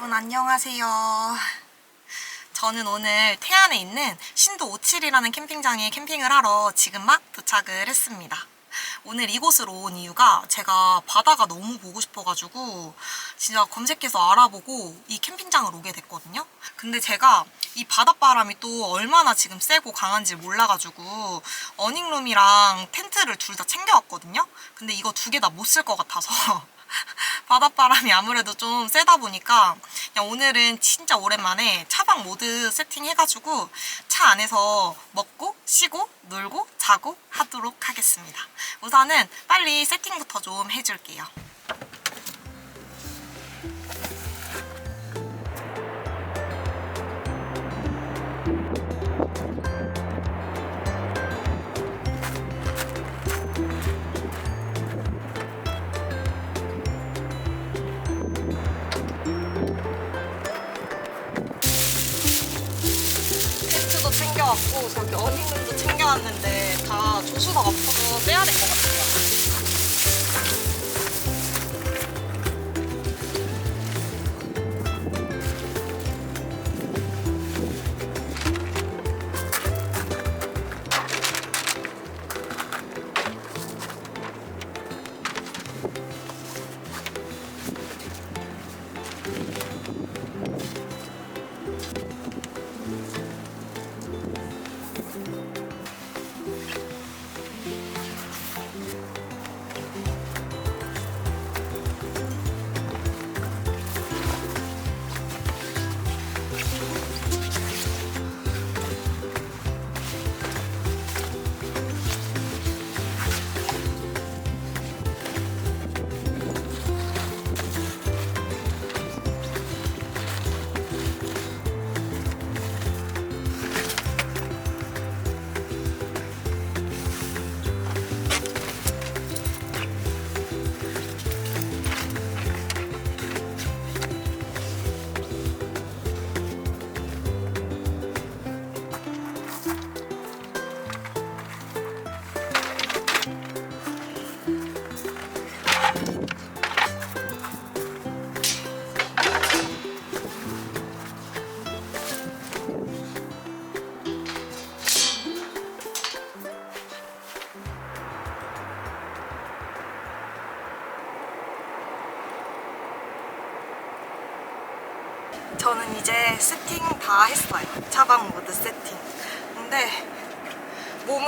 여러분 안녕하세요. 저는 오늘 태안에 있는 신도 57이라는 캠핑장에 캠핑을 하러 지금 막 도착을 했습니다. 오늘 이곳으로 온 이유가 제가 바다가 너무 보고 싶어가지고 진짜 검색해서 알아보고 이 캠핑장을 오게 됐거든요. 근데 제가 이 바닷바람이 또 얼마나 지금 세고 강한지 몰라가지고 어닝룸이랑 텐트를 둘 다 챙겨왔거든요. 근데 이거 두 개 다 못 쓸 것 같아서 바닷바람이 아무래도 좀 세다 보니까 오늘은 진짜 오랜만에 차박 모드 세팅해가지고 차 안에서 먹고 쉬고 놀고 자고 하도록 하겠습니다. 우선은 빨리 세팅부터 좀 해줄게요. 챙겨왔고 저기 어닝룸도 챙겨왔는데 다 조수석 앞으로 빼야 될 것 같아요.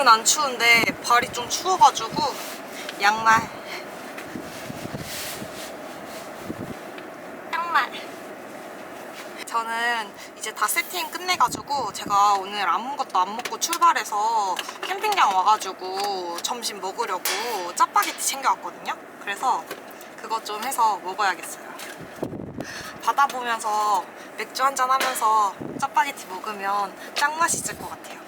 몸은 안 추운데 발이 좀 추워가지고 양말. 양말. 저는 이제 다 세팅 끝내가지고 제가 오늘 아무것도 안 먹고 출발해서 캠핑장 와가지고 점심 먹으려고 짜파게티 챙겨왔거든요. 그래서 그것 좀 해서 먹어야겠어요. 바다 보면서 맥주 한잔 하면서 짜파게티 먹으면 짱 맛있을 것 같아요.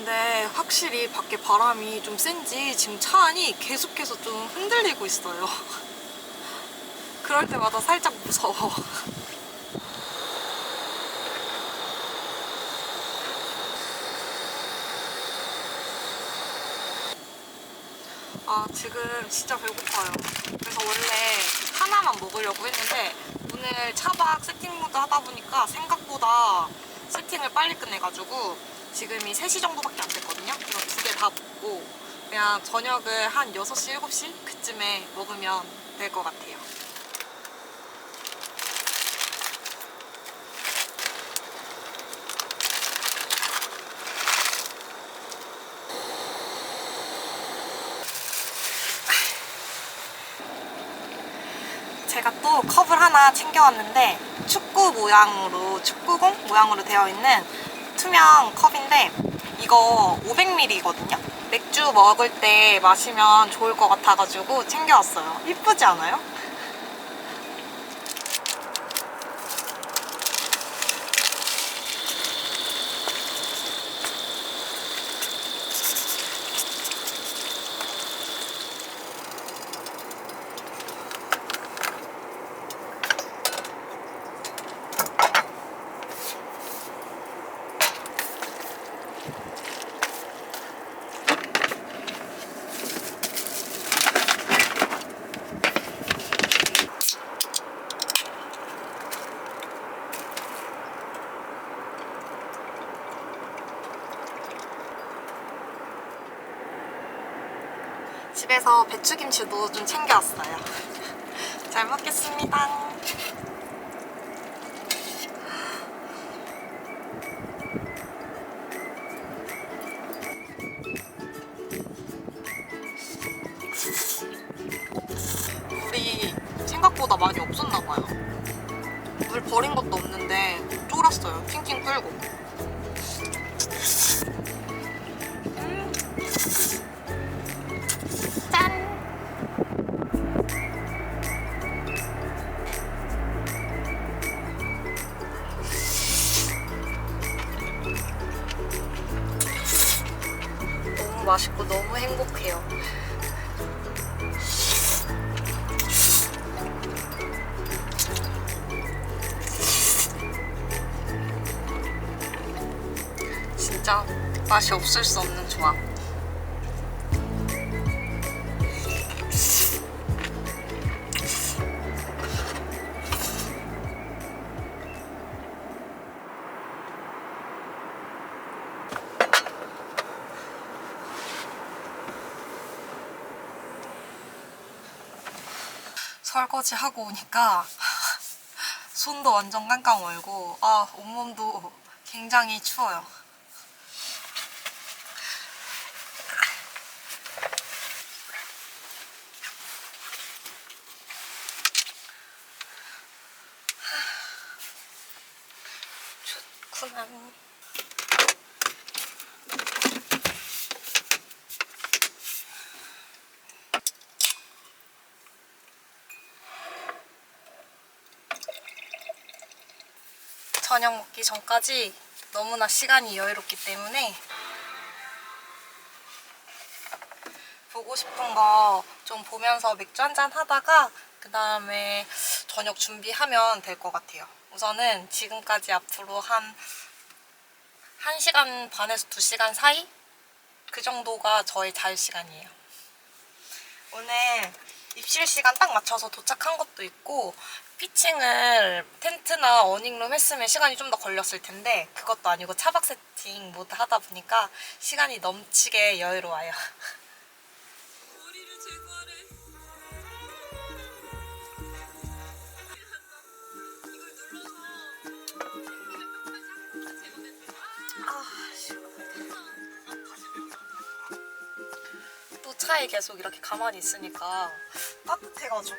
근데 확실히 밖에 바람이 좀 센지 지금 차 안이 계속해서 좀 흔들리고 있어요. 그럴 때마다 살짝 무서워. 아, 지금 진짜 배고파요. 그래서 원래 하나만 먹으려고 했는데 오늘 차박 세팅 모드 하다 보니까 생각보다 세팅을 빨리 끝내가지고 지금이 3시 정도밖에 안 됐거든요. 그래서 두 개 다 먹고 그냥 저녁을 한 6시, 7시 그쯤에 먹으면 될 것 같아요. 또 컵을 하나 챙겨왔는데 축구 모양으로 축구공 모양으로 되어 있는 투명 컵인데 이거 500ml거든요. 맥주 먹을 때 마시면 좋을 것 같아가지고 챙겨왔어요. 이쁘지 않아요? 집에서 배추김치도 좀 챙겨왔어요. 잘 먹겠습니다. 물이 생각보다 많이 없었나 봐요. 물 버린 것도 없는데 쫄았어요. 팅팅 끌고. 없을 수 없는 조합. 설거지 하고 오니까 손도 완전 깡깡 얼고 아 온몸도 굉장히 추워요. 좋구만. 저녁 먹기 전까지 너무나 시간이 여유롭기 때문에 보고 싶은 거 좀 보면서 맥주 한잔 하다가 그 다음에 저녁 준비하면 될 것 같아요. 우선은 지금까지 앞으로 한 1시간 반에서 2시간 사이? 그 정도가 저의 자유 시간이에요. 오늘 입실 시간 딱 맞춰서 도착한 것도 있고 피칭을 텐트나 어닝룸 했으면 시간이 좀 더 걸렸을 텐데 그것도 아니고 차박 세팅 모두 하다 보니까 시간이 넘치게 여유로워요. 차에 계속 이렇게 가만히 있으니까 따뜻해가지고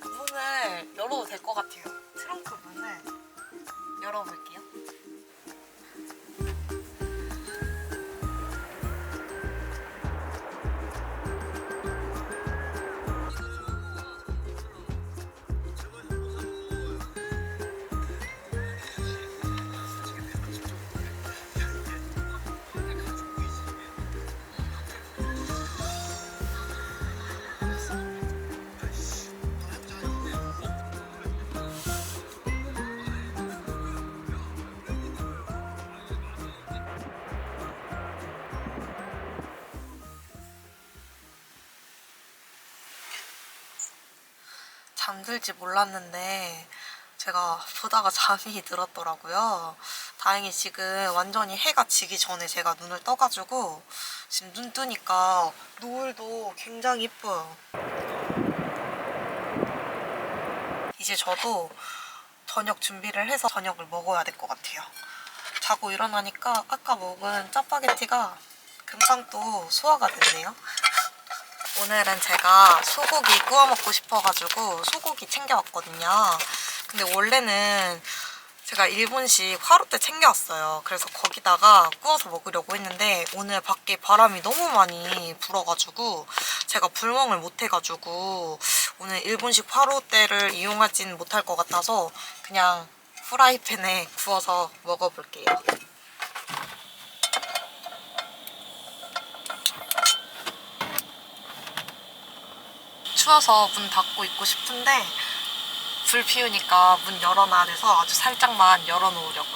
문을 열어도 될 것 같아요. 트렁크 문을 열어볼게요. 잠들지 몰랐는데 제가 보다가 잠이 들었더라고요. 다행히 지금 완전히 해가 지기 전에 제가 눈을 떠가지고 지금 눈 뜨니까 노을도 굉장히 이뻐요. 이제 저도 저녁 준비를 해서 저녁을 먹어야 될 것 같아요. 자고 일어나니까 아까 먹은 짜파게티가 금방 또 소화가 됐네요. 오늘은 제가 소고기 구워 먹고 싶어가지고 소고기 챙겨왔거든요. 근데 원래는 제가 일본식 화로때 챙겨왔어요. 그래서 거기다가 구워서 먹으려고 했는데 오늘 밖에 바람이 너무 많이 불어가지고 제가 불멍을 못 해가지고 오늘 일본식 화로때를 이용하진 못할 것 같아서 그냥 후라이팬에 구워서 먹어볼게요. 추워서 문 닫고 있고 싶은데 불 피우니까 문 열어놔야 돼서 아주 살짝만 열어놓으려고요.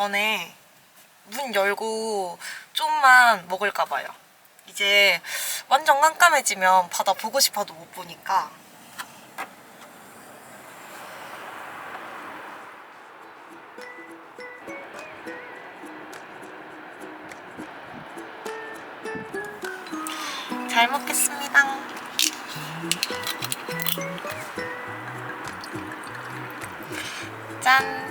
전에 문 열고 좀만 먹을까 봐요. 이제 완전 깜깜해지면 바다 보고 싶어도 못 보니까 잘 먹겠습니다. 짠.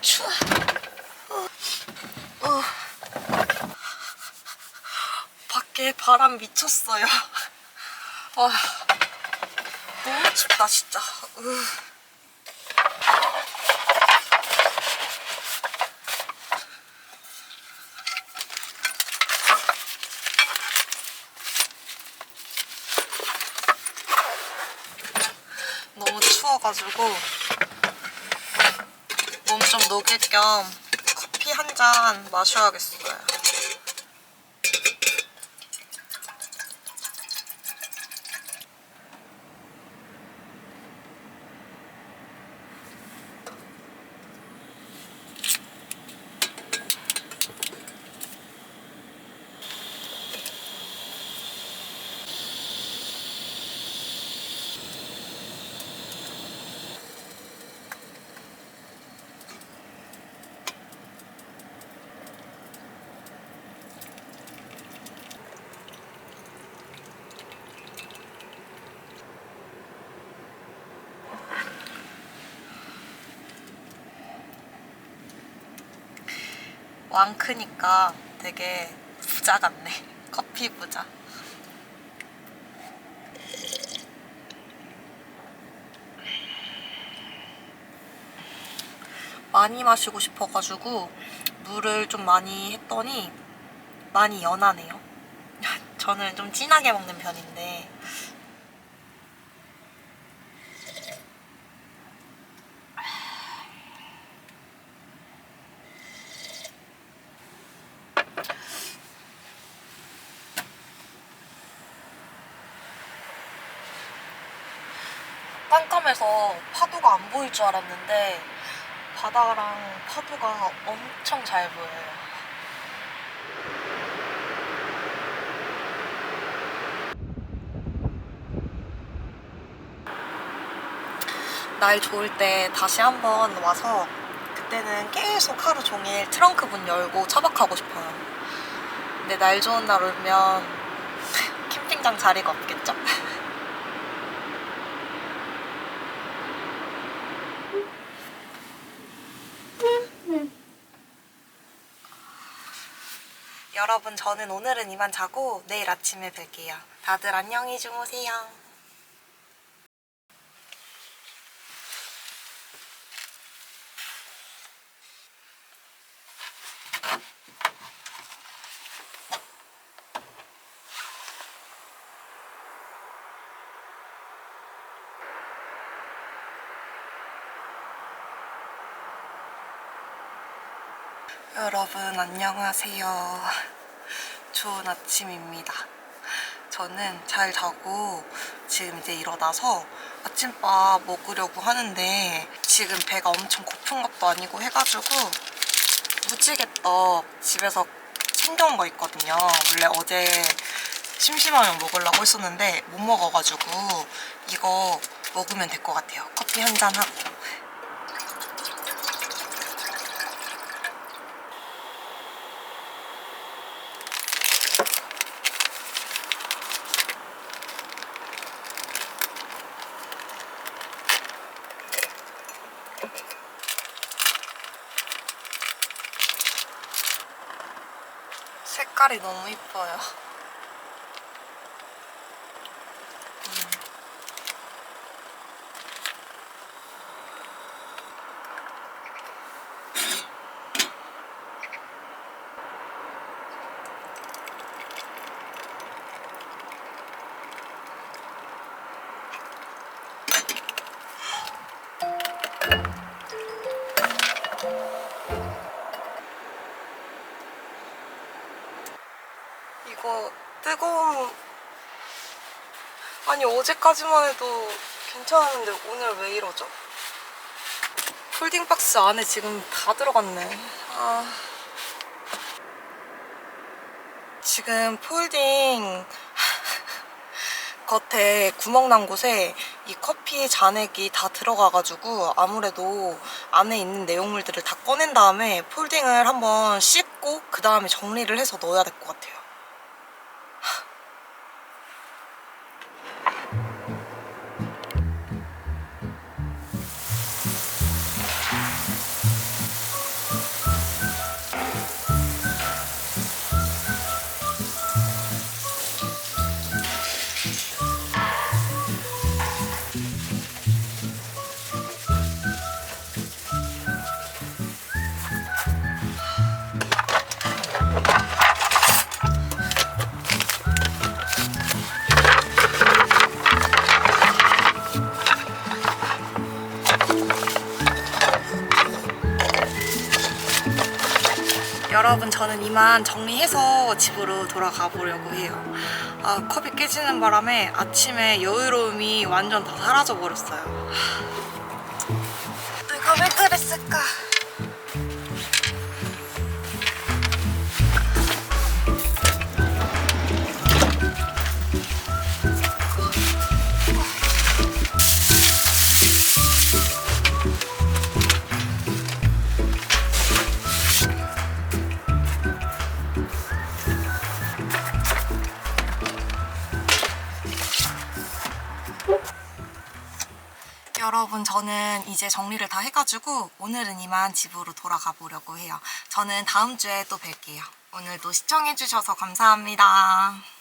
추워. 어. 어. 밖에 바람 미쳤어요. 와. 너무 춥다 진짜. 으. 너무 추워가지고 몸 좀 녹일 겸 커피 한 잔 마셔야겠어요. 왕 크니까 되게 부자 같네. 커피 부자. 많이 마시고 싶어가지고 물을 좀 많이 했더니 많이 연하네요. 저는 좀 진하게 먹는 편인데 깜깜해서 파도가 안 보일 줄 알았는데 바다랑 파도가 엄청 잘 보여요. 날 좋을 때 다시 한번 와서 그때는 계속 하루 종일 트렁크 문 열고 차박하고 싶어요. 근데 날 좋은 날 오면 캠핑장 자리가 없겠죠? 여러분 저는 오늘은 이만 자고 내일 아침에 뵐게요. 다들 안녕히 주무세요. 여러분 안녕하세요. 좋은 아침입니다. 저는 잘 자고 지금 이제 일어나서 아침밥 먹으려고 하는데 지금 배가 엄청 고픈 것도 아니고 해가지고 무지개떡 집에서 챙겨온 거 있거든요. 원래 어제 심심하면 먹으려고 했었는데 못 먹어가지고 이거 먹으면 될 것 같아요. 커피 한 잔 하고. 색깔이 너무 이뻐요. 아니 어제까지만 해도 괜찮았는데 오늘 왜 이러죠? 폴딩 박스 안에 지금 다 들어갔네. 아. 지금 폴딩 겉에 구멍 난 곳에 이 커피 잔액이 다 들어가가지고 아무래도 안에 있는 내용물들을 다 꺼낸 다음에 폴딩을 한번 씻고 그 다음에 정리를 해서 넣어야 될 것 같아요. 여러분 저는 이만 정리해서 집으로 돌아가 보려고 해요. 아, 컵이 깨지는 바람에 아침에 여유로움이 완전 다 사라져 버렸어요. 내가 왜 그랬을까? 여러분 저는 이제 정리를 다 해가지고 오늘은 이만 집으로 돌아가 보려고 해요. 저는 다음 주에 또 뵐게요. 오늘도 시청해주셔서 감사합니다.